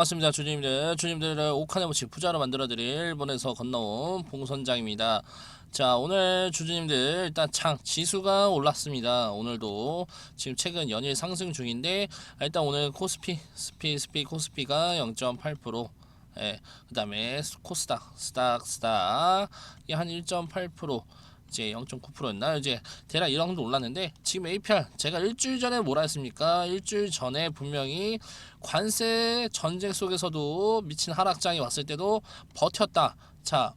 반갑습니다 주님들. 주님들을 옥하네모치 부자로 만들어드릴 일본에서 건너온 봉선장입니다. 자 오늘 주주님들 일단 창 지수가 올랐습니다. 오늘도 지금 최근 연일 상승 중인데 일단 오늘 코스피 스피 스피 코스피가 0.8% 예, 그 다음에 코스닥 스닥 스닥 이게 한1.8% 이제 0.9%였나? 이제 대략 이런 정도 올랐는데 지금 APR 제가 일주일 전에 뭐라 했습니까? 일주일 전에 분명히 관세 전쟁 속에서도 미친 하락장이 왔을 때도 버텼다 자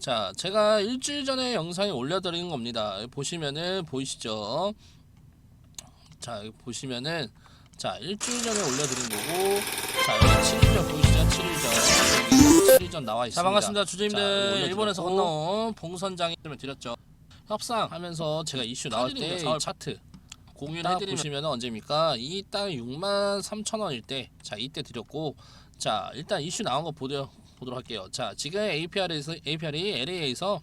자, 제가 일주일 전에 영상에 올려드린 겁니다. 보시면은 보이시죠? 자, 보시면은 자, 일주일 전에 올려드린 거고, 자, 여기 7일 전 보이시죠? 7일 전. 7일 전 나와 있습니다. 자, 반갑습니다. 주주님들. 일본에서 건너온 봉선장이 을 드렸죠. 협상하면서 제가 이슈 나올 때이 차트 공유를 해드리면 보시면 언제입니까? 이딱 6만 3천 원일 때, 자, 이때 드렸고, 자, 일단 이슈 나온 거 보려, 보도록 할게요. 자, 지금 APR에서 APR이 LA에서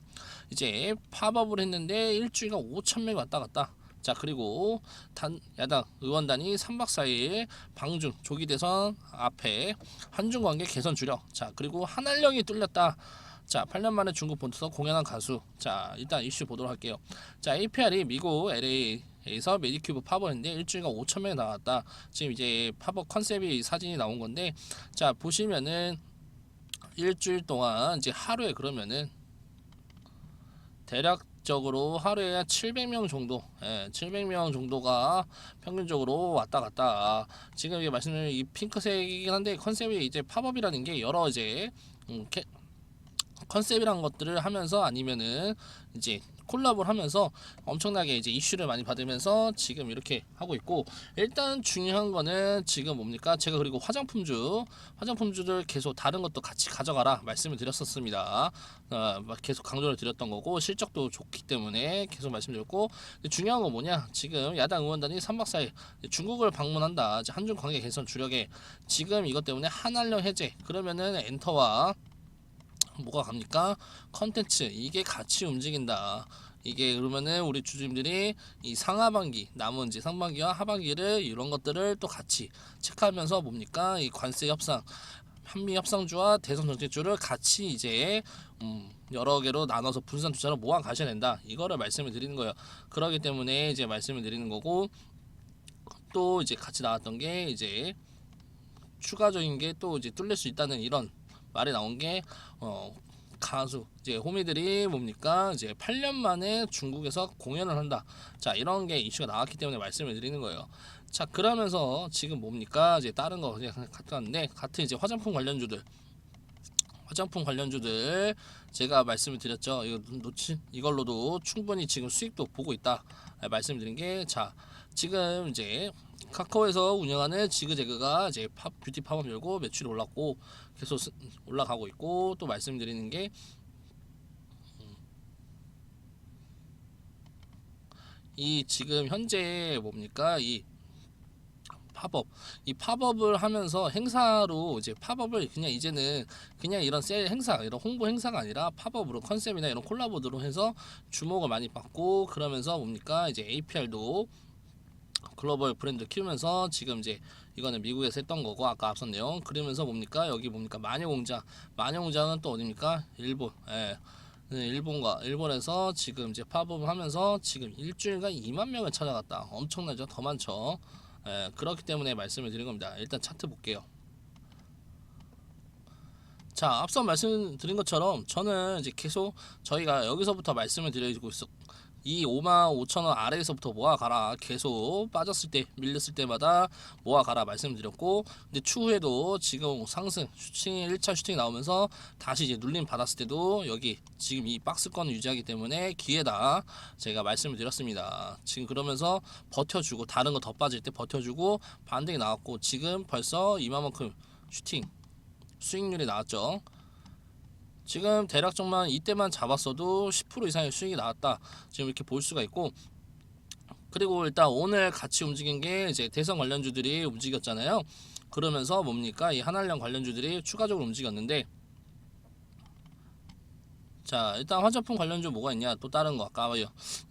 이제 팝업을 했는데 일주일간 5천 명 왔다 갔다. 자, 그리고 단 야당 의원단이 3박 4일 방중 조기 대선 앞에 한중 관계 개선 주력. 자, 그리고 한알령이 뚫렸다. 자, 8년 만에 중국 본토에서 공연한 가수. 자, 일단 이슈 보도록 할게요. 자, APR이 미국 LA 에서 메디큐브 팝업인데 일주일간 5천 명이 나왔다. 지금 이제 팝업 컨셉이 사진이 나온 건데, 자 보시면은 일주일 동안 이제 하루에 그러면은 대략 적으로 하루에 한 700명 정도, 예, 700명 정도가 평균적으로 왔다 갔다. 지금 이게 말씀드린 이 핑크색이긴 한데 컨셉이 이제 팝업이라는 게 여러 이제 음, 캐, 컨셉이란 것들을 하면서 아니면은 이제 콜라보를 하면서 엄청나게 이제 이슈를 많이 받으면서 지금 이렇게 하고 있고 일단 중요한 거는 지금 뭡니까? 제가 그리고 화장품주 화장품주를 계속 다른 것도 같이 가져가라 말씀을 드렸었습니다. 어, 막 계속 강조를 드렸던 거고 실적도 좋기 때문에 계속 말씀드렸고 중요한 건 뭐냐? 지금 야당 의원단이 3박 4일 중국을 방문한다. 한중 관계 개선 주력에 지금 이것 때문에 한한령 해제 그러면은 엔터와 뭐가 갑니까? 컨텐츠 이게 같이 움직인다. 이게 그러면은 우리 주주님들이 이 상하반기 남은 이제 상반기와 하반기를 이런 것들을 또 같이 체크하면서 뭡니까? 이 관세 협상 한미 협상주와 대선 정책주를 같이 이제 음 여러 개로 나눠서 분산 투자로 모아 가셔야 된다. 이거를 말씀을 드리는 거예요. 그러기 때문에 이제 말씀을 드리는 거고 또 이제 같이 나왔던 게 이제 추가적인 게 또 이제 뚫릴 수 있다는 이런 말이 나온 게 어, 가수 이제 호미들이 뭡니까 이제 8년 만에 중국에서 공연을 한다. 자 이런 게 이슈가 나왔기 때문에 말씀을 드리는 거예요. 자 그러면서 지금 뭡니까 이제 다른 거 그냥 같은데 같은 이제 화장품 관련주들 화장품 관련주들 제가 말씀을 드렸죠. 이거 놓치 이걸로도 충분히 지금 수익도 보고 있다. 말씀드린 게 자 지금 이제 카카오에서 운영하는 지그재그가 이제 팝 뷰티 팝업 열고 매출이 올랐고 계속 스- 올라가고 있고 또 말씀드리는 게 이 지금 현재 뭡니까? 이 팝업. 이 팝업을 하면서 행사로 이제 팝업을 그냥 이제는 그냥 이런 세일 행사 이런 홍보 행사가 아니라 팝업으로 컨셉이나 이런 콜라보드로 해서 주목을 많이 받고 그러면서 뭡니까? 이제 APR도 글로벌 브랜드 키우면서 지금 이제 이거는 미국에서 했던 거고 아까 앞선 내용. 그러면서 뭡니까? 여기 뭡니까? 마녀 공장. 마녀 공장은 또 어딥니까? 일본. 예. 네, 일본과 일본에서 지금 이제 팝업을 하면서 지금 일주일간 2만 명을 찾아갔다. 엄청나죠? 더 많죠? 예, 그렇기 때문에 말씀을 드린 겁니다. 일단 차트 볼게요. 자 앞서 말씀드린 것처럼 저는 이제 계속 저희가 여기서부터 말씀을 드리고 있어 이 5만 5천 원 아래에서부터 모아가라. 계속 빠졌을 때 밀렸을 때마다 모아가라 말씀드렸고 근데 추후에도 지금 상승 슈팅 1차 슈팅 나오면서 다시 이제 눌림 받았을 때도 여기 지금 이 박스권을 유지하기 때문에 기회다 제가 말씀을 드렸습니다. 지금 그러면서 버텨주고 다른 거 더 빠질 때 버텨주고 반등이 나왔고 지금 벌써 이만큼 슈팅 수익률이 나왔죠 지금 대략적만 이때만 잡았어도 10% 이상의 수익이 나왔다. 지금 이렇게 볼 수가 있고 그리고 일단 오늘 같이 움직인 게 이제 대선 관련주들이 움직였잖아요. 그러면서 뭡니까 이 한알령 관련주들이 추가적으로 움직였는데 자 일단 화장품 관련주 뭐가 있냐 또 다른 거 아까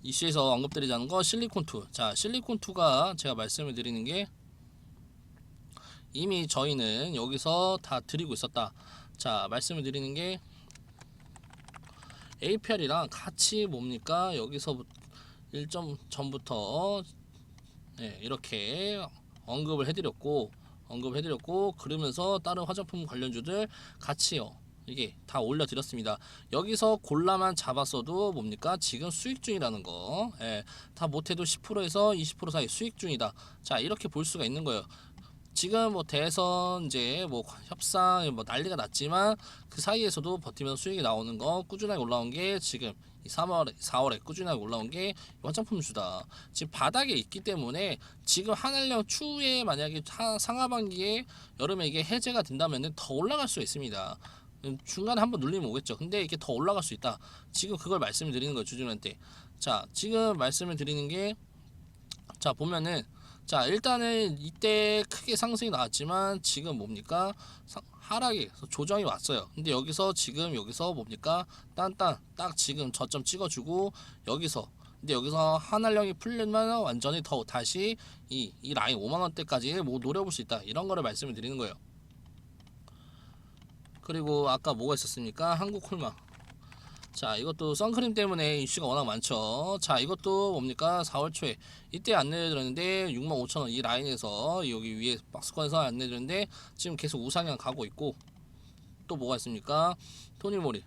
이슈에서 언급드리자는 거 실리콘2 자 실리콘2가 제가 말씀을 드리는 게 이미 저희는 여기서 다 드리고 있었다. 자 말씀을 드리는 게 APR이랑 같이 뭡니까 여기서 일점 전부터 네, 이렇게 언급을 해드렸고 언급을 해드렸고 그러면서 다른 화장품 관련주들 같이요 이게 다 올려드렸습니다. 여기서 골라만 잡았어도 뭡니까 지금 수익 중이라는 거, 예, 다 못해도 10%에서 20% 사이 수익 중이다. 자 이렇게 볼 수가 있는 거예요. 지금 뭐 대선 이제 뭐 협상 뭐 난리가 났지만 그 사이에서도 버티면서 수익이 나오는 거 꾸준하게 올라온 게 지금 이 3월 4월에 꾸준하게 올라온 게 화장품 주다. 지금 바닥에 있기 때문에 지금 한일령 추후에 만약에 하- 상하반기에 여름에 이게 해제가 된다면은 더 올라갈 수 있습니다. 음, 중간에 한번 눌리면 오겠죠. 근데 이게 더 올라갈 수 있다. 지금 그걸 말씀을 드리는 거예요, 주주님한테. 자, 지금 말씀을 드리는 게 자, 보면은 자, 일단은 이때 크게 상승이 나왔지만 지금 뭡니까? 상- 하락이 조정이 왔어요. 근데 여기서 지금 여기서 뭡니까? 딴딴 딱 지금 저점 찍어주고 여기서 근데 여기서 한알령이 풀리면 완전히 더 다시 이, 이 라인 5만 원대까지 뭐 노려볼 수 있다 이런 거를 말씀을 드리는 거예요. 그리고 아까 뭐가 있었습니까? 한국콜마. 자, 이것도 선크림 때문에 이슈가 워낙 많죠. 자, 이것도 뭡니까? 4월 초에 이때 안내드렸는데 65,000원 이 라인에서 여기 위에 박스권에서 안내드렸는데 지금 계속 우상향 가고 있고 또 뭐가 있습니까? 토니모리.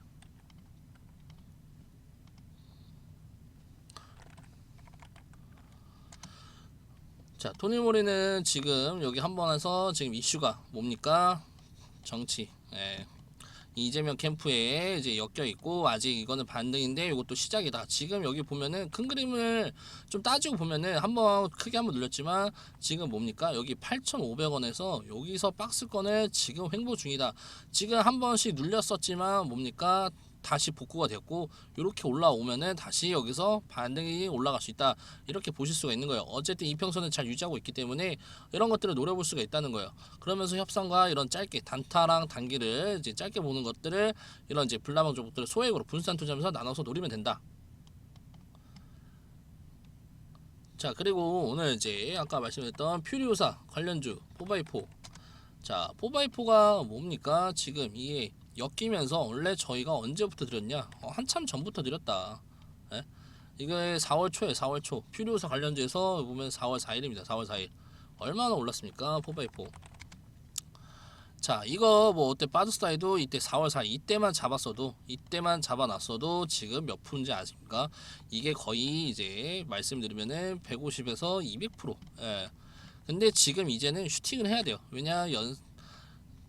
자, 토니모리는 지금 여기 한번 해서 지금 이슈가 뭡니까? 정치. 예. 이재명 캠프에 이제 엮여 있고 아직 이거는 반등인데 이것도 시작이다. 지금 여기 보면은 큰 그림을 좀 따지고 보면은 한번 크게 한번 눌렸지만 지금 뭡니까? 여기 8,500원에서 여기서 박스권을 지금 횡보 중이다. 지금 한 번씩 눌렸었지만 뭡니까? 다시 복구가 됐고 이렇게 올라오면은 다시 여기서 반등이 올라갈 수 있다. 이렇게 보실 수가 있는 거예요. 어쨌든 이평선을 잘 유지하고 있기 때문에 이런 것들을 노려볼 수가 있다는 거예요. 그러면서 협상과 이런 짧게 단타랑 단기를 이제 짧게 보는 것들을 이런 이제 불나방 종목들을 소액으로 분산 투자하면서 나눠서 노리면 된다. 자 그리고 오늘 이제 아까 말씀드렸던 퓨리오사 관련주 포바이포. 자 포바이포가 뭡니까? 지금 이게 엮이면서 원래 저희가 언제부터 드렸냐? 어, 한참 전부터 드렸다. 예? 이게 4월 초에 4월 초. 퓨리오사 관련주에서 보면 4월 4일입니다 4월 4일. 얼마나 올랐습니까? 포바이포 자 이거 뭐 어때? 빠졌다해도 이때 4월 4일 이때만 잡았어도 이때만 잡아놨어도 지금 몇 프로인지 아십니까? 이게 거의 이제 말씀드리면은 150에서 200% 예. 근데 지금 이제는 슈팅을 해야 돼요. 왜냐 연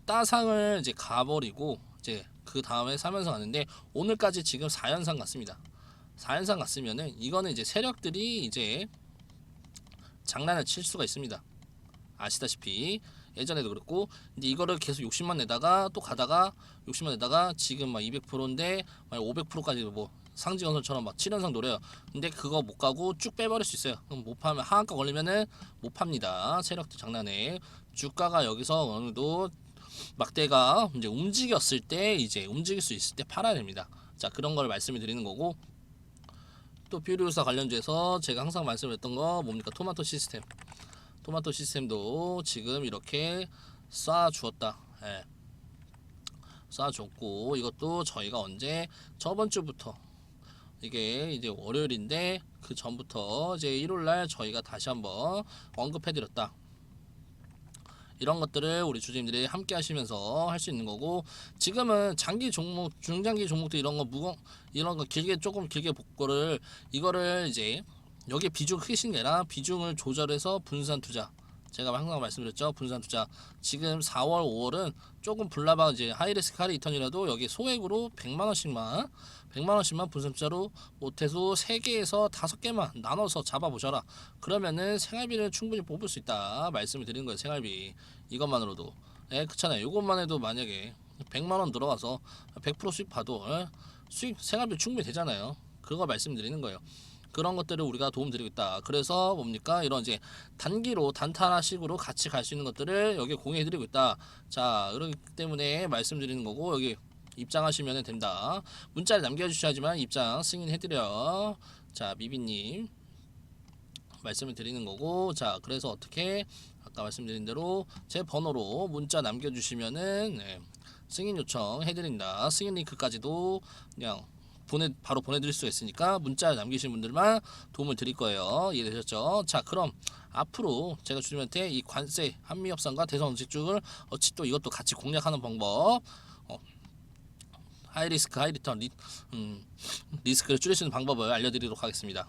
따상을 이제 가버리고 이제 그 다음에 3연상 가는데 오늘까지 지금 4연상 갔습니다. 4연상 갔으면은 이거는 이제 세력들이 이제 장난을 칠 수가 있습니다. 아시다시피. 예전에도 그랬고 근데 이거를 계속 60만 내다가 또 가다가 60만 내다가 지금 막 200%인데 막 500%까지 뭐 상지건설처럼 막 7연상 노려요. 근데 그거 못 가고 쭉 빼버릴 수 있어요. 그럼 못 파면 하한가 걸리면은 못 팝니다. 세력들 장난에. 주가가 여기서 어느 정도 막대가 이제 움직였을 때 이제 움직일 수 있을 때 팔아야 됩니다 자 그런 걸 말씀을 드리는 거고 또 퓨리오사 관련주에서 제가 항상 말씀드렸던 거 뭡니까 토마토 시스템 토마토 시스템도 지금 이렇게 쏴 주었다. 예. 쏴 줬고 이것도 저희가 언제 저번 주부터 이게 이제 월요일인데 그 전부터 이제 일요일 날 저희가 다시 한번 언급해 드렸다. 이런 것들을 우리 주주님들이 함께 하시면서 할 수 있는 거고 지금은 장기 종목 중장기 종목도 이런 거 무거 이런 거 길게 조금 길게 볼 거를 이거를 이제 여기 비중 크게 신게 아니라 비중을 조절해서 분산 투자. 제가 항상 말씀드렸죠. 분산 투자. 지금 4월, 5월은 조금 불나방 이제 하이리스크 하이 리턴이라도 여기 소액으로 100만 원씩만 100만 원씩만 분산 투자로 못해도 3개에서 5개만 나눠서 잡아 보셔라. 그러면은 생활비를 충분히 뽑을 수 있다. 말씀을 드리는 거예요. 생활비. 이것만으로도. 예, 그렇잖아요. 이것만 해도 만약에 100만 원 들어가서 100% 수익 봐도 예? 수익 생활비 충분히 되잖아요. 그거 말씀드리는 거예요. 그런 것들을 우리가 도움 드리고 있다. 그래서 뭡니까? 이런 이제 단기로 단타식으로 같이 갈 수 있는 것들을 여기 공유해 드리고 있다. 자, 그렇기 때문에 말씀드리는 거고 여기 입장하시면 된다. 문자를 남겨 주셔야지만 입장 승인해 드려. 자, 미비님. 말씀을 드리는 거고 자 그래서 어떻게 아까 말씀드린 대로 제 번호로 문자 남겨주시면은 네, 승인 요청 해드린다 승인 링크까지도 그냥 보내 바로 보내드릴 수가 있으니까 문자 남기신 분들만 도움을 드릴 거예요 이해되셨죠? 자 그럼 앞으로 제가 주님한테 이 관세 한미 협상과 대선 정책을 어찌 또 이것도 같이 공략하는 방법 어, 하이 리스크 하이 리턴 리, 음, 리스크를 줄일 수 있는 방법을 알려드리도록 하겠습니다.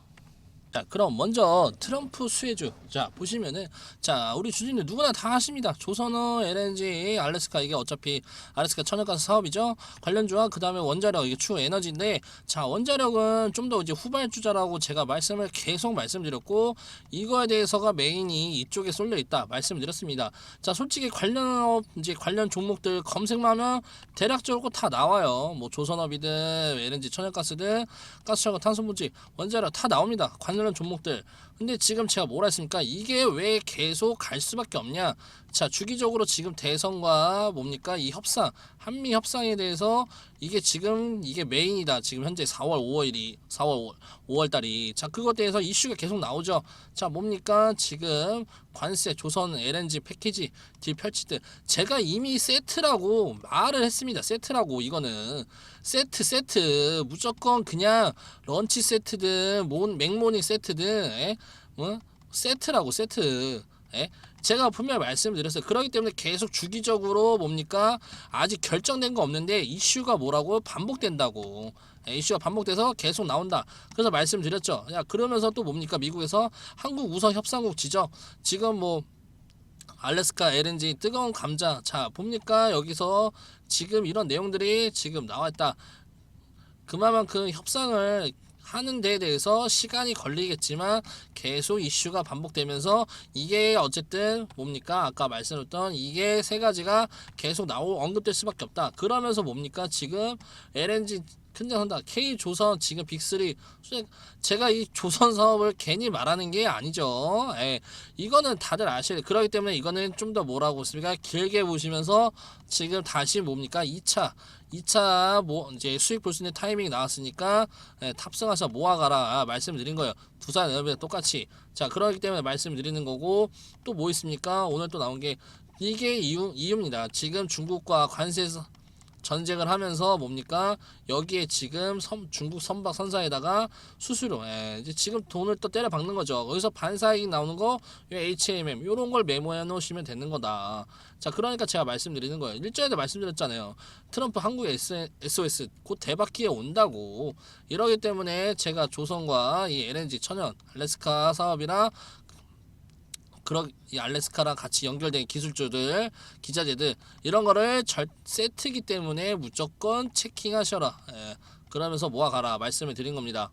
자 그럼 먼저 트럼프 수혜주. 자 보시면은 자 우리 주진들 누구나 다 하십니다. 조선어 LNG 알래스카 이게 어차피 알래스카 천연가스 사업이죠? 관련주와 그 다음에 원자력 이게 추후 에너지인데 자 원자력은 좀 더 이제 후발주자라고 제가 말씀을 계속 말씀드렸고 이거에 대해서가 메인이 이쪽에 쏠려 있다 말씀드렸습니다. 자 솔직히 관련업 이제 관련 종목들 검색만 하면 대략적으로 다 나와요. 뭐 조선업이든 LNG 천연가스든 가스철과 탄소분지 원자력 다 나옵니다. 관련 종목들 근데 지금 제가 뭐라 했습니까? 이게 왜 계속 갈 수밖에 없냐? 자 주기적으로 지금 대선과 뭡니까? 이 협상 한미 협상에 대해서 이게 지금 이게 메인이다. 지금 현재 4월 5월이 4월 5월 달이. 자 그것 대해서 이슈가 계속 나오죠. 자 뭡니까? 지금 관세 조선 LNG 패키지 딜 펼치듯 제가 이미 세트라고 말을 했습니다. 세트라고 이거는. 세트 세트. 무조건 그냥 런치 세트든 몬 맥모닝 세트든 에? 어? 세트라고 세트. 에? 제가 분명히 말씀드렸어요. 그렇기 때문에 계속 주기적으로 뭡니까? 아직 결정된 거 없는데 이슈가 뭐라고? 반복된다고. 에, 이슈가 반복돼서 계속 나온다. 그래서 말씀드렸죠. 야 그러면서 또 뭡니까? 미국에서 한국 우선 협상국 지적 지금 뭐 알래스카 LNG 뜨거운 감자. 자 봅니까? 여기서 지금 이런 내용들이 지금 나왔다. 그만큼 협상을 하는 데에 대해서 시간이 걸리겠지만 계속 이슈가 반복되면서 이게 어쨌든 뭡니까? 아까 말씀드렸던 이게 세 가지가 계속 나오 언급될 수밖에 없다. 그러면서 뭡니까? 지금 LNG 큰장한다. K 조선 지금 빅3 솔직히 제가 이 조선 사업을 괜히 말하는 게 아니죠. 예, 이거는 다들 아실 그렇기 때문에 이거는 좀 더 뭐라고 했습니까? 길게 보시면서 지금 다시 뭡니까? 2차 2차 뭐 이제 수익 볼 수 있는 타이밍이 나왔으니까 예, 탑승하셔 모아가라 아, 말씀드린 거예요. 두산 에너비랑 똑같이 자 그렇기 때문에 말씀드리는 거고 또 뭐 있습니까? 오늘 또 나온 게 이게 이유 이유입니다. 지금 중국과 관세에서 전쟁을 하면서 뭡니까? 여기에 지금 선, 중국 선박 선사에다가 수수료 예, 이제 지금 돈을 또 때려 박는 거죠. 여기서 반사이익 나오는 거 HMM 요런 걸 메모해 놓으시면 되는 거다. 자 그러니까 제가 말씀드리는 거예요. 일전에도 말씀드렸잖아요. 트럼프 한국 SOS 곧 대박기에 온다고. 이러기 때문에 제가 조선과 이 LNG 천연 알래스카 사업이랑 그런 이 알래스카랑 같이 연결된 기술주들, 기자재들 이런 거를 절 세트기 때문에 무조건 체킹하셔라. 예, 그러면서 모아가라 말씀을 드린 겁니다.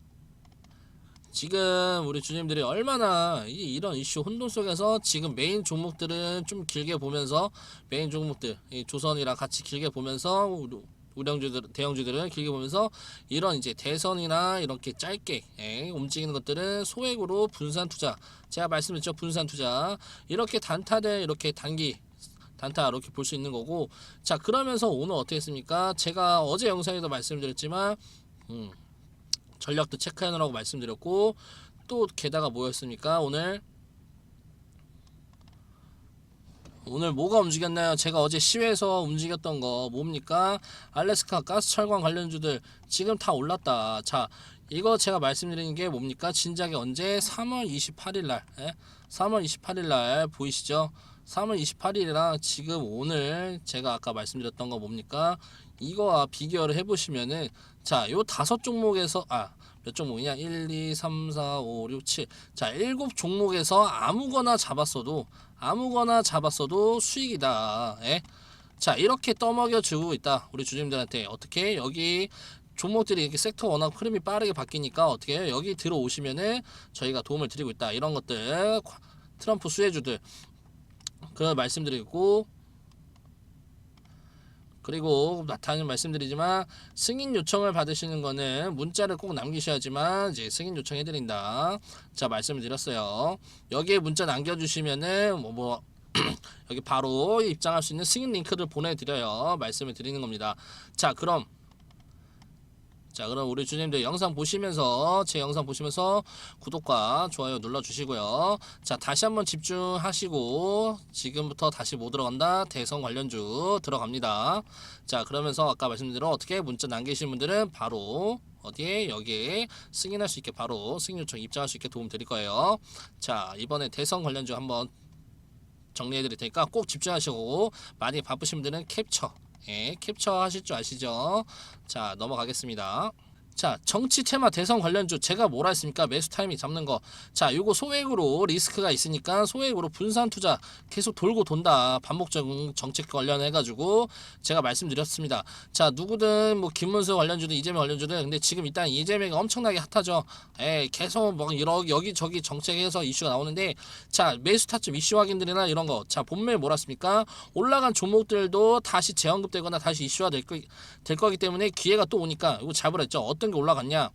지금 우리 주님들이 얼마나 이, 이런 이슈 혼돈 속에서 지금 메인 종목들은 좀 길게 보면서 메인 종목들 이 조선이랑 같이 길게 보면서 우량주들 대형주들은 길게 보면서 이런 이제 대선이나 이렇게 짧게 예, 움직이는 것들은 소액으로 분산 투자 제가 말씀드렸죠 분산 투자. 이렇게 단타들 이렇게 단기 단타 이렇게 볼 수 있는 거고. 자 그러면서 오늘 어떻게 했습니까? 제가 어제 영상에도 말씀드렸지만 음, 전략도 체크해 놓으라고 말씀드렸고 또 게다가 뭐였습니까? 오늘 오늘 뭐가 움직였나요? 제가 어제 시외에서 움직였던 거 뭡니까? 알래스카 가스 철강 관련주들 지금 다 올랐다. 자, 이거 제가 말씀드리는 게 뭡니까? 진작에 언제 3월 28일 날, 예? 3월 28일 날 보이시죠? 3월 28일이랑 지금 오늘 제가 아까 말씀드렸던 거 뭡니까? 이거와 비교를 해보시면은 자, 요 다섯 종목에서 아, 몇 종목이냐? 1, 2, 3, 4, 5, 6, 7. 자, 일곱 종목에서 아무거나 잡았어도 아무거나 잡았어도 수익이다. 예? 자, 이렇게 떠먹여 주고 있다. 우리 주님들한테 어떻게 여기 종목들이 이렇게 섹터 워낙 흐름이 빠르게 바뀌니까 어떻게? 여기 들어오시면은 저희가 도움을 드리고 있다. 이런 것들 트럼프 수혜주들 그런 말씀드리고 그리고 나타나는 말씀드리지만 승인 요청을 받으시는 거는 문자를 꼭 남기셔야지만 이제 승인 요청해 드린다. 자 말씀을 드렸어요. 여기에 문자 남겨주시면은 뭐, 뭐 여기 바로 입장할 수 있는 승인 링크를 보내드려요. 말씀을 드리는 겁니다. 자 그럼 자 그럼 우리 주님들 영상 보시면서 제 영상 보시면서 구독과 좋아요 눌러주시고요. 자 다시 한번 집중하시고 지금부터 다시 뭐 들어간다? 대선 관련주 들어갑니다. 자 그러면서 아까 말씀드린 대로 어떻게 문자 남기신 분들은 바로 어디에? 여기에 승인할 수 있게 바로 승인 요청 입장할 수 있게 도움 드릴 거예요. 자 이번에 대선 관련주 한번 정리해 드릴 테니까 꼭 집중하시고 많이 바쁘신 분들은 캡처 예, 캡처 하실 줄 아시죠? 자, 넘어가겠습니다. 자, 정치 테마 대선 관련주 제가 뭐라 했습니까? 매수 타이밍 잡는 거. 자, 요거 소액으로 리스크가 있으니까 소액으로 분산 투자 계속 돌고 돈다. 반복적 정책 관련해 가지고 제가 말씀드렸습니다. 자, 누구든 뭐 김문수 관련주든 이재명 관련주든 근데 지금 일단 이재명이 엄청나게 핫하죠. 예, 계속 뭐 여러 여기 저기 정책에서 이슈가 나오는데 자, 매수 타점 이슈 확인들이나 이런 거. 자, 본命뭐랐습니까? 올라간 종목들도 다시 재언급되거나 다시 이슈화 될, 거, 될 거기 때문에 기회가 또 오니까 이거 잡으랬죠. 어떤 게 올라갔냐?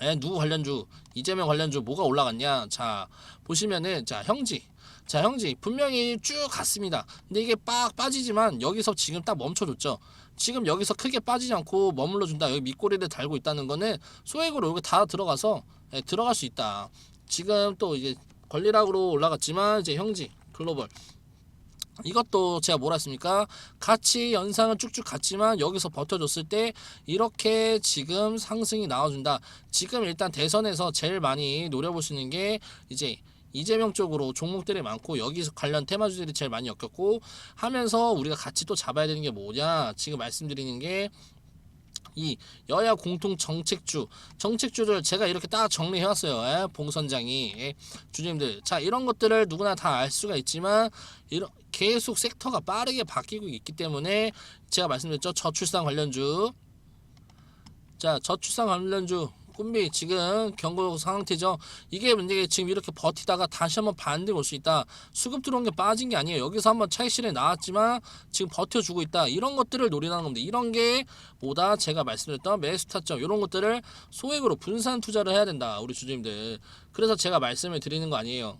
에, 누구 관련주? 이재명 관련주 뭐가 올라갔냐? 자, 보시면은 자, 형지. 자, 형지 분명히 쭉 갔습니다. 근데 이게 빡 빠지지만 여기서 지금 딱 멈춰줬죠. 지금 여기서 크게 빠지지 않고 머물러 준다. 여기 밑꼬리를 달고 있다는 거는 소액으로 여기 다 들어가서 예, 들어갈 수 있다. 지금 또 이제 권리락으로 올라갔지만 이제 형지 글로벌 이것도 제가 뭐라 했습니까? 같이 연상은 쭉쭉 갔지만 여기서 버텨줬을 때 이렇게 지금 상승이 나와준다. 지금 일단 대선에서 제일 많이 노려볼 수 있는 게 이제 이재명 쪽으로 종목들이 많고 여기서 관련 테마주들이 제일 많이 엮였고 하면서 우리가 같이 또 잡아야 되는 게 뭐냐 지금 말씀드리는 게 이 여야 공통 정책주 정책주를 제가 이렇게 딱 정리해 왔어요. 예? 봉선장이 예? 주님들 자 이런 것들을 누구나 다 알 수가 있지만 이런 계속 섹터가 빠르게 바뀌고 있기 때문에 제가 말씀드렸죠 저출산 관련주 자 저출산 관련주 꿈비 지금 경고 상태죠. 이게 문제가 지금 이렇게 버티다가 다시 한번 반등 올수 있다. 수급 들어온 게 빠진 게 아니에요. 여기서 한번 차익실에 나왔지만 지금 버텨주고 있다. 이런 것들을 노리는 겁니다. 이런 게 뭐다 제가 말씀드렸던 매수 타점 이런 것들을 소액으로 분산 투자를 해야 된다. 우리 주주님들. 그래서 제가 말씀을 드리는 거 아니에요.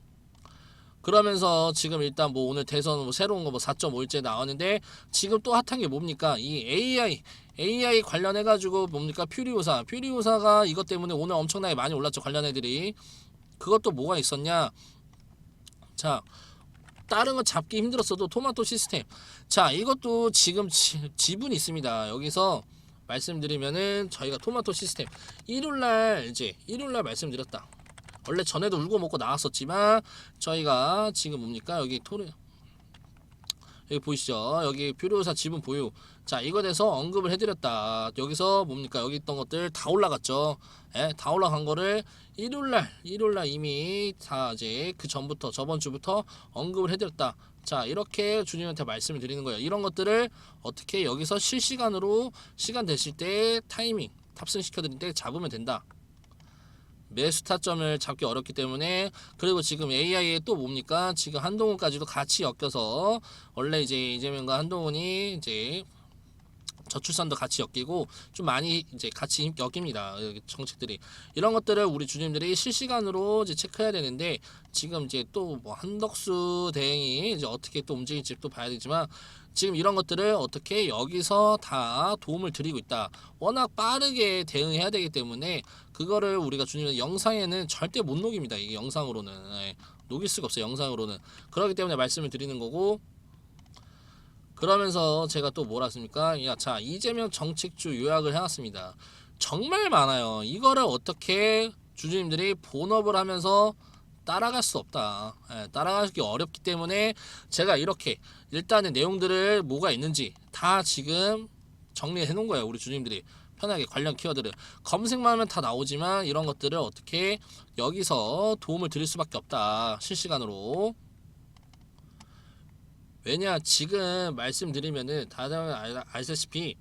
그러면서 지금 일단 뭐 오늘 대선 뭐 새로운 거 뭐 4.5일째 나왔는데 지금 또 핫한 게 뭡니까? 이 AI AI 관련해 가지고 뭡니까? 퓨리오사. 퓨리오사가 이것 때문에 오늘 엄청나게 많이 올랐죠. 관련 애들이. 그것도 뭐가 있었냐? 자, 다른 거 잡기 힘들었어도 토마토 시스템. 자, 이것도 지금 지, 지분이 있습니다. 여기서 말씀드리면은 저희가 토마토 시스템 일요일 날 이제 일요일 날 말씀드렸다. 원래 전에도 울고 먹고 나왔었지만 저희가 지금 뭡니까? 여기 토르 여기 보이시죠? 여기 퓨리오사 지분 보유. 자, 이거 대해서 언급을 해드렸다. 여기서 뭡니까? 여기 있던 것들 다 올라갔죠. 예, 다 올라간 거를 일요일날, 일요일날 이미 다 이제 그 전부터 저번 주부터 언급을 해드렸다. 자, 이렇게 주님한테 말씀을 드리는 거예요. 이런 것들을 어떻게 여기서 실시간으로 시간 되실 때 타이밍 탑승시켜 드릴 때 잡으면 된다. 매수 타점을 잡기 어렵기 때문에 그리고 지금 AI에 또 뭡니까? 지금 한동훈까지도 같이 엮여서 원래 이제 이재명과 한동훈이 이제 저출산도 같이 엮이고 좀 많이 이제 같이 엮입니다 정책들이 이런 것들을 우리 주님들이 실시간으로 이제 체크해야 되는데 지금 이제 또 뭐 한덕수 대행이 이제 어떻게 또 움직일지 또 봐야 되지만 지금 이런 것들을 어떻게 여기서 다 도움을 드리고 있다. 워낙 빠르게 대응해야 되기 때문에 그거를 우리가 주님 영상에는 절대 못 녹입니다. 이게 영상으로는 예, 녹일 수가 없어요. 영상으로는 그렇기 때문에 말씀을 드리는 거고 그러면서 제가 또 뭐라 했습니까? 야, 자 이재명 정책주 요약을 해놨습니다. 정말 많아요. 이거를 어떻게 주주님들이 본업을 하면서 따라갈 수 없다. 예, 따라가기 어렵기 때문에 제가 이렇게 일단은 내용들을 뭐가 있는지 다 지금 정리해 놓은 거예요. 우리 주님들이 편하게 관련 키워드를 검색만 하면 다 나오지만 이런 것들을 어떻게 여기서 도움을 드릴 수밖에 없다. 실시간으로. 왜냐 지금 말씀드리면은 다들 알- 아시다시피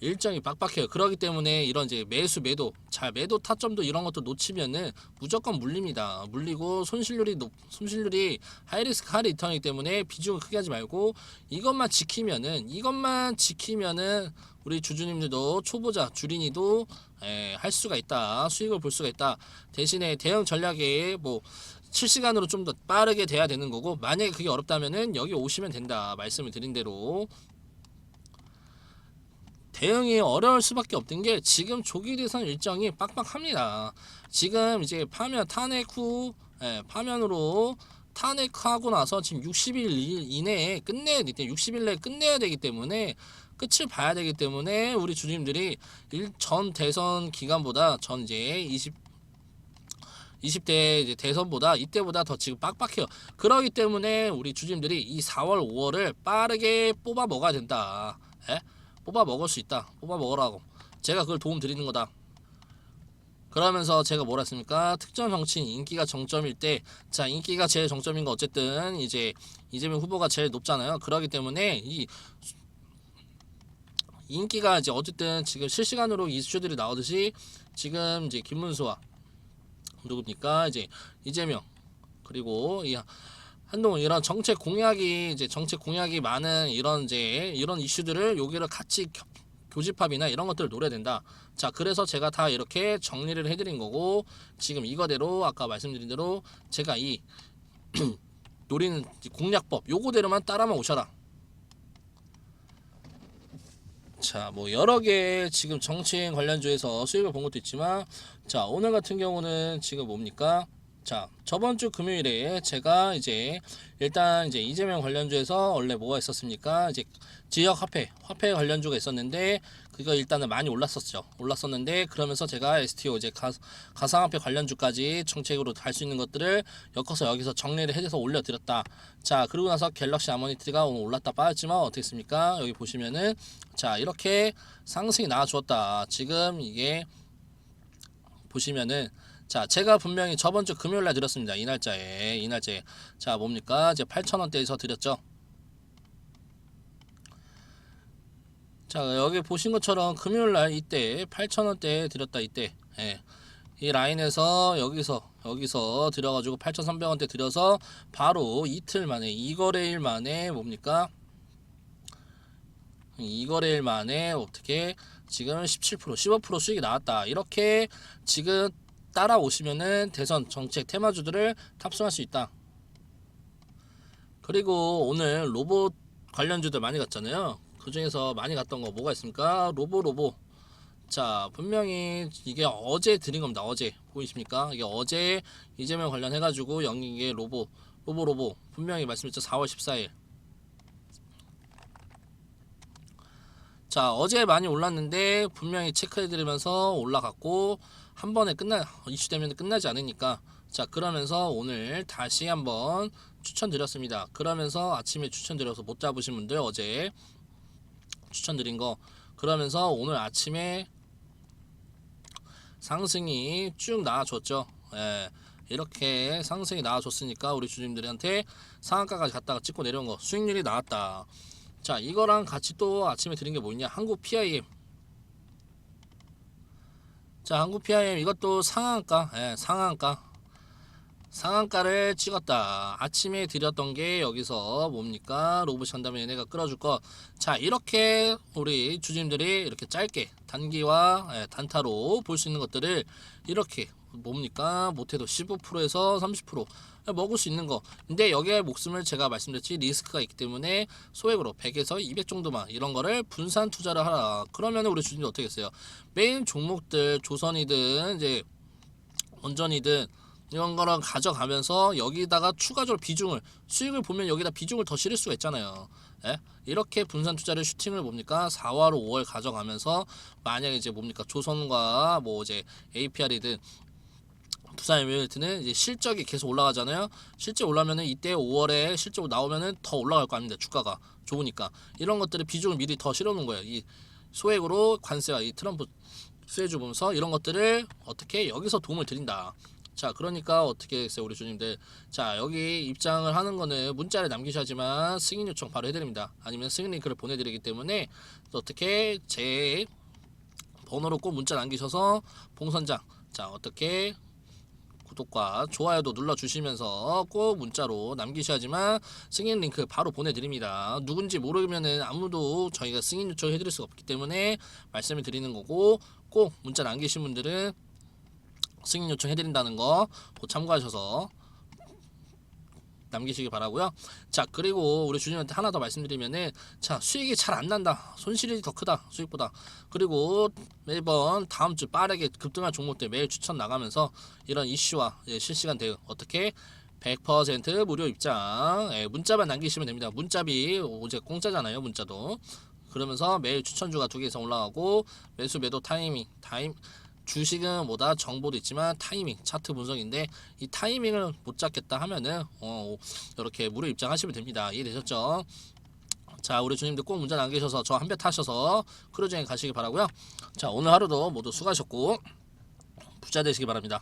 일정이 빡빡해요. 그렇기 때문에 이런 이제 매수 매도 자 매도 타점도 이런 것도 놓치면은 무조건 물립니다. 물리고 손실률이 높 손실률이 하이리스크 하이리턴이기 때문에 비중을 크게 하지 말고 이것만 지키면은 이것만 지키면은 우리 주주님들도 초보자 주린이도 에, 할 수가 있다. 수익을 볼 수가 있다. 대신에 대응 전략에 뭐 실시간으로 좀 더 빠르게 돼야 되는 거고 만약에 그게 어렵다면은 여기 오시면 된다. 말씀을 드린 대로 대응이 어려울 수밖에 없던 게 지금 조기 대선 일정이 빡빡합니다. 지금 이제 파면 탄핵 후 예, 파면으로 탄핵하고 나서 지금 60일 이내에 끝내야 되기 때문에 60일 내에 끝내야 되기 때문에 끝을 봐야 되기 때문에 우리 주님들이 일, 전 대선 기간보다 전 이제 20 20대 이제 대선보다 이때보다 더 지금 빡빡해요. 그러기 때문에 우리 주님들이 이 4월, 5월을 빠르게 뽑아 먹어야 된다. 예? 뽑아 먹을 수 있다. 뽑아 먹으라고. 제가 그걸 도움 드리는 거다. 그러면서 제가 뭐라 했습니까? 특정 정치인 인기가 정점일 때, 자, 인기가 제일 정점인 거 어쨌든 이제 이재명 후보가 제일 높잖아요. 그러기 때문에 이 인기가 이제 어쨌든 지금 실시간으로 이슈들이 나오듯이 지금 이제 김문수와 누굽니까? 이제 이재명 그리고 이 한동훈 이런 정책 공약이 이제 정책 공약이 많은 이런 이제 이런 이슈들을 여기를 같이 겨- 교집합이나 이런 것들을 노려야 된다. 자, 그래서 제가 다 이렇게 정리를 해드린 거고 지금 이거대로 아까 말씀드린 대로 제가 이 노리는 이 공략법 요거대로만 따라만 오셔라. 자, 뭐 여러 개 지금 정치인 관련주에서 수익을 본 것도 있지만 자, 오늘 같은 경우는 지금 뭡니까? 자, 저번 주 금요일에 제가 이제 일단 이제 이재명 관련주에서 원래 뭐가 있었습니까? 이제 지역 화폐, 화폐 관련주가 있었는데 그거 일단은 많이 올랐었죠. 올랐었는데 그러면서 제가 STO 이제 가, 가상화폐 관련주까지 정책으로 갈 수 있는 것들을 엮어서 여기서 정리를 해서 올려드렸다. 자, 그리고 나서 갤럭시 아모니트가 오늘 올랐다 빠졌지만 어떻게 했습니까? 여기 보시면은 자, 이렇게 상승이 나와주었다. 지금 이게 보시면은 자 제가 분명히 저번 주 금요일 날 드렸습니다 이 날짜에 이 날짜에 자 뭡니까 이제 8천원대에서 드렸죠 자 여기 보신 것처럼 금요일 날 이때 8천원대에 드렸다 이때 예. 이 라인에서 여기서 여기서 들어가지고 8,300원대 들여서 바로 이틀 만에 이거래일 만에 뭡니까 이거래일 만에 어떻게 지금 17% 15% 수익이 나왔다 이렇게 지금 따라오시면은 대선 정책 테마주들을 탑승할 수 있다. 그리고 오늘 로봇 관련주들 많이 갔잖아요. 그 중에서 많이 갔던 거 뭐가 있습니까? 로보 로보. 자 분명히 이게 어제 드린 겁니다. 어제 보이십니까? 이게 어제 이재명 관련해 가지고 영익의 로보 로보 로보 분명히 말씀드렸죠. 4월 14일. 자 어제 많이 올랐는데 분명히 체크해드리면서 올라갔고 한 번에 끝나 이슈되면 끝나지 않으니까 자 그러면서 오늘 다시 한번 추천드렸습니다 그러면서 아침에 추천드려서 못 잡으신 분들 어제 추천드린 거. 그러면서 오늘 아침에 상승이 쭉 나와줬죠. 예, 이렇게 상승이 나와줬으니까 우리 주님들한테 상한가까지 갔다가 찍고 내려온 거. 수익률이 나왔다. 자 이거랑 같이 또 아침에 드린 게 뭐냐? 한국 PIM 자 한국 PIM 이것도 상한가? 예, 상한가 상한가를 찍었다. 아침에 드렸던 게 여기서 뭡니까? 로봇 한다면 얘네가 끌어줄 거 자 이렇게 우리 주님들이 이렇게 짧게 단기와 예, 단타로 볼 수 있는 것들을 이렇게 뭡니까? 못해도 15%에서 30% 먹을 수 있는 거. 근데 여기에 목숨을 제가 말씀드렸지 리스크가 있기 때문에 소액으로 100에서 200 정도만 이런 거를 분산 투자를 하라. 그러면 우리 주님이 어떻게 했어요? 메인 종목들 조선이든 이제 원전이든 이런 거를 가져가면서 여기다가 추가적으로 비중을 수익을 보면 여기다 비중을 더 실을 수가 있잖아요. 예? 이렇게 분산 투자를 슈팅을 뭡니까 4월, 5월 가져가면서 만약에 이제 뭡니까 조선과 뭐 이제 APR이든 부산 에미레이트는 이제 실적이 계속 올라가잖아요. 실제 올라면은 이때 5월에 실적 나오면은 더 올라갈 거 아닙니다. 주가가 좋으니까 이런 것들을 비중을 미리 더 실어놓은 거예요. 이 소액으로 관세와 이 트럼프 수혜주 보면서 이런 것들을 어떻게 여기서 도움을 드린다. 자, 그러니까 어떻게 했어요, 우리 주님들? 자, 여기 입장을 하는 거는 문자를 남기셔야지만 승인 요청 바로 해드립니다. 아니면 승인 링크를 보내드리기 때문에 어떻게 제 번호로 꼭 문자 남기셔서 봉선장, 자, 어떻게 구독과 좋아요도 눌러주시면서 꼭 문자로 남기셔야지만 승인 링크 바로 보내드립니다. 누군지 모르면은 아무도 저희가 승인 요청 해드릴 수가 없기 때문에 말씀을 드리는 거고 꼭 문자 남기신 분들은 승인 요청 해드린다는 거꼭 참고하셔서 남기시기 바라고요. 자 그리고 우리 주님한테 하나 더 말씀드리면은 자 수익이 잘 안 난다. 손실이 더 크다 수익보다. 그리고 매번 다음 주 빠르게 급등할 종목들 매일 추천 나가면서 이런 이슈와 예, 실시간 대응 어떻게? 100% 무료 입장. 예, 문자만 남기시면 됩니다. 문자비 어제 공짜잖아요 문자도. 그러면서 매일 추천주가 두개 이상 올라가고 매수 매도 타이밍 타임 주식은 뭐다? 정보도 있지만 타이밍 차트 분석인데 이 타이밍을 못 잡겠다 하면은 어 이렇게 무료 입장하시면 됩니다. 이해되셨죠? 자 우리 주님들 꼭 문자 남기셔서 저 한 배 타셔서 크루즈행 가시기 바라고요. 자 오늘 하루도 모두 수고하셨고 부자 되시기 바랍니다